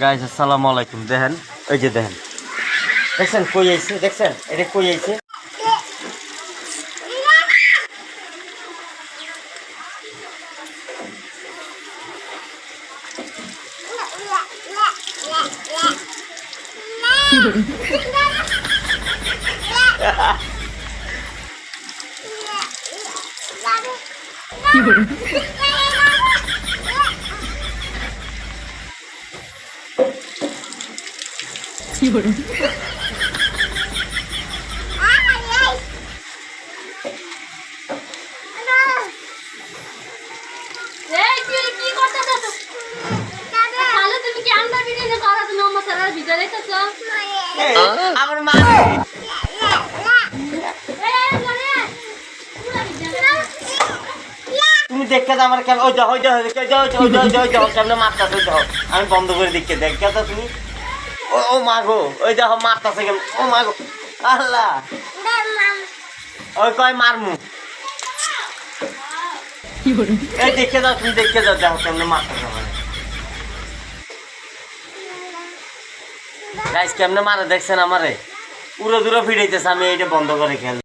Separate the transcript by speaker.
Speaker 1: Guys আসসালামু আলাইকুম দেখেন ওই যে দেখেন দেখছেন কই আইছে দেখছেন এটা কই আইছে
Speaker 2: এই তুই কি করতেছ তাহলে তুমি কি আন্ডা বিরিয়ানি করা আমার
Speaker 1: মা
Speaker 2: মানে
Speaker 1: তুমি দেখতে তো আমার কেমন ওই যাও ওই যাও ওই যাও ওই যাও ওই যাও কেমন মারতাছে ওই যাও আমি বন্ধ করে দেখতে দেখতে তো তুমি ও ও মা ওই দেখো মারতাছে কেমন। ও মাগো আল্লাহ। ওই কয় মারমু। এই দেখে যাও, তুমি দেখে যাও, দেখো কেমনে মারতাছে আমার। গাইস কেমনে মারে দেখছেন আমারে? পুরো দূরে ফিরাইতেছে আমি এইটা বন্ধ করে খেল